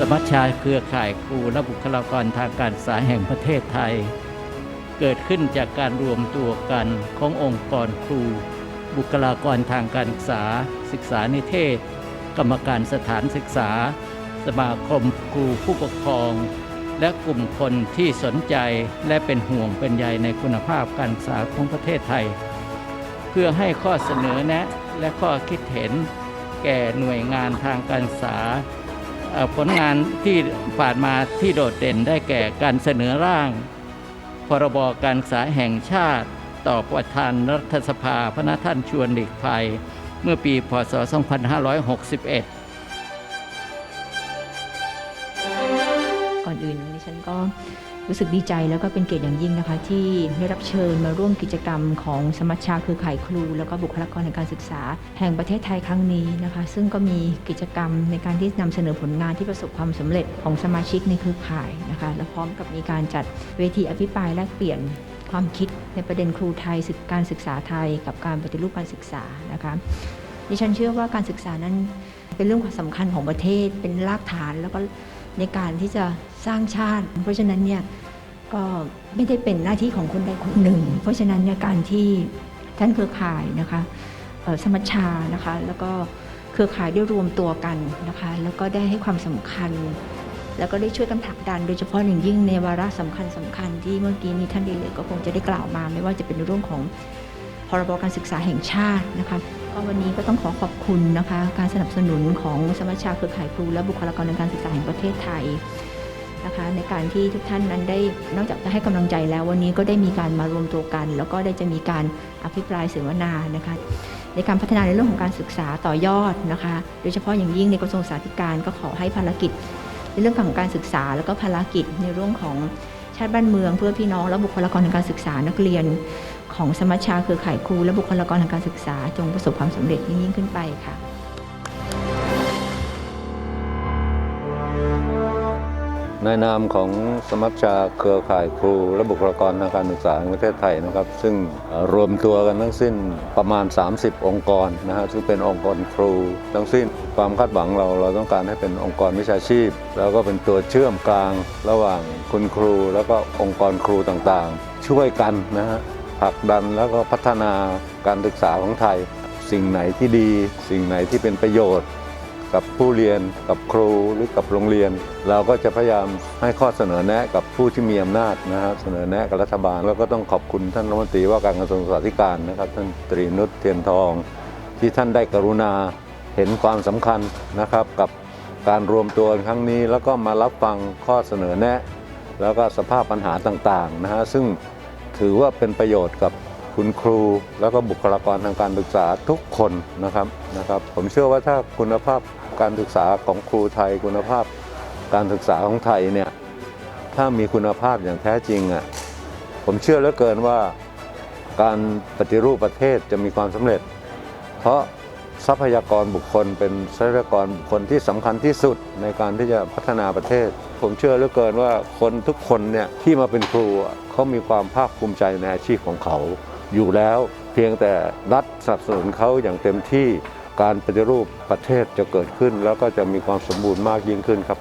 สมัชชาเครือข่ายครูและบุคลากรทางการศึกษาแห่งประเทศไทย เกิดขึ้นจากการรวมตัวกันขององค์กรครู บุคลากรทางการศึกษา ศึกษานิเทศ กรรมการสถานศึกษา สมาคมครูผู้ปกครอง และกลุ่มคนที่สนใจและเป็นห่วงเป็นใยในคุณภาพการศึกษาของประเทศไทย เพื่อให้ข้อเสนอแนะและข้อคิดเห็นแก่หน่วยงานทางการศึกษา ผลงานที่ผ่านมาที่โดดเด่นได้แก่การเสนอร่าง พรบการศึกษาแห่งชาติ ต่อประธานรัฐสภาพระนท่านชวนหลีกภัย เมื่อปีพศ 2561ก่อนอื่นดิฉันก็ รู้สึกดีใจแล้วก็เป็นเกียรติอย่างยิ่งนะคะ ที่ได้รับเชิญมาร่วมกิจกรรมของสมัชชาเครือข่ายครู แล้วก็บุคลากรทางการศึกษา แห่งประเทศไทยครั้งนี้นะคะ ซึ่งก็มีกิจกรรมในการที่นำเสนอผลงานที่ประสบความสำเร็จของสมาชิกในเครือข่ายนะคะ และพร้อมกับมีการจัดเวทีอภิปรายแลกเปลี่ยนความคิดในประเด็นครูไทยศึกการศึกษาไทย กับการปฏิรูปการศึกษานะคะดิฉันเชื่อว่าการศึกษานั้นเป็นเรื่องความสำคัญของประเทศเป็นรากฐานแล้วก็ ในการที่จะสร้างชาติ เพราะฉะนั้นเนี่ยก็ไม่ได้เป็นหน้าที่ของคนใดคนหนึ่ง เพราะฉะนั้นเนี่ยการที่ท่านเครือข่ายนะคะสมัชชานะคะแล้วก็เครือข่ายได้รวมตัวกันนะคะแล้วก็ได้ให้ความสำคัญ แล้วก็ได้ช่วยกันผลักดัน โดยเฉพาะอย่างยิ่งในวาระสำคัญสคัญที่เมื่อกี้นี้ท่านดีเลยก็คงจะได้กล่าวมา ไม่ว่าจะเป็นเรื่องของพรบการศึกษาแห่งชาตินะคะ วันนี้ก็ต้องขอขอบคุณนะคะ การสนับสนุนของสมัชชาเครือข่ายครูและบุคลากรทางการศึกษาแห่งประเทศไทยนะคะ ในการที่ทุกท่านนั้นได้นอกจากจะให้กำลังใจแล้ว วันนี้ก็ได้มีการมารวมตัวกัน แล้วก็ได้จะมีการอภิปรายเสวนานะคะ ในการพัฒนาในเรื่องของการศึกษาต่อยอดนะคะ โดยเฉพาะอย่างยิ่งในกระทรวงศึกษาธิการก็ขอให้ภารกิจ ในเรื่องของการศึกษาแล้วก็ภารกิจในเรื่องของชาติบ้านเมือง เพื่อพี่น้องและบุคลากรทางการศึกษานักเรียน ของสมัชชาเครือข่ายครูและบุคลากรทางการศึกษา จงประสบความสำเร็จยิ่งขึ้นไปค่ะ ในนามของสมัชชาเครือข่ายครูและบุคลากรทางการศึกษาแห่งประเทศไทยนะครับ ซึ่งรวมตัวกันทั้งสิ้นประมาณ 30 องค์กรนะฮะซึ่งเป็นองค์กรครู ทั้งสิ้นความคาดหวังเราเราต้องการให้เป็นองค์กรวิชาชีพ แล้วก็เป็นตัวเชื่อมกลางระหว่างคุณครู แล้วก็องค์กรครูต่างๆ ช่วยกันนะฮะ ผลักดันแล้วก็พัฒนาการศึกษาของไทย สิ่งไหนที่ดี สิ่งไหนที่เป็นประโยชน์ กับผู้เรียนกับครูหรือกับโรงเรียน เราก็จะพยายามให้ข้อเสนอแนะกับผู้ที่มีอำนาจนะครับเสนอแนะกับรัฐบาล แล้วก็ต้องขอบคุณท่านรัฐมนตรีว่าการกระทรวงศึกษาธิการนะครับ ท่านตรีนุชเทียนทอง ที่ท่านได้กรุณาเห็นความสำคัญนะครับ กับการรวมตัวครั้งนี้ แล้วก็มารับฟังข้อเสนอแนะ แล้วก็สภาพปัญหาต่างๆนะฮะซึ่ง ถือว่าเป็นประโยชน์กับคุณครู แล้วก็บุคลากรทางการศึกษาทุกคนนะครับนะครับ ผมเชื่อว่าถ้าคุณภาพการศึกษาของครูไทย คุณภาพการศึกษาของไทยเนี่ยถ้ามีคุณภาพอย่างแท้จริงอะผมเชื่อเหลือเกินว่าการปฏิรูปประเทศจะมีความสำเร็จ เพราะ ทรัพยากรบุคคล เป็นทรัพยากรบุคคลที่สำคัญที่สุดในการที่จะพัฒนาประเทศ ผมเชื่อเหลือเกินว่าคนทุกคนเนี่ยที่มาเป็นครูเขามีความภาคภูมิใจในอาชีพของเขา อยู่แล้วเพียงแต่รัฐสนับสนุนเขาอย่างเต็มที่การปฏิรูปประเทศจะเกิดขึ้น แล้วก็จะมีความสมบูรณ์มากยิ่งขึ้นครับ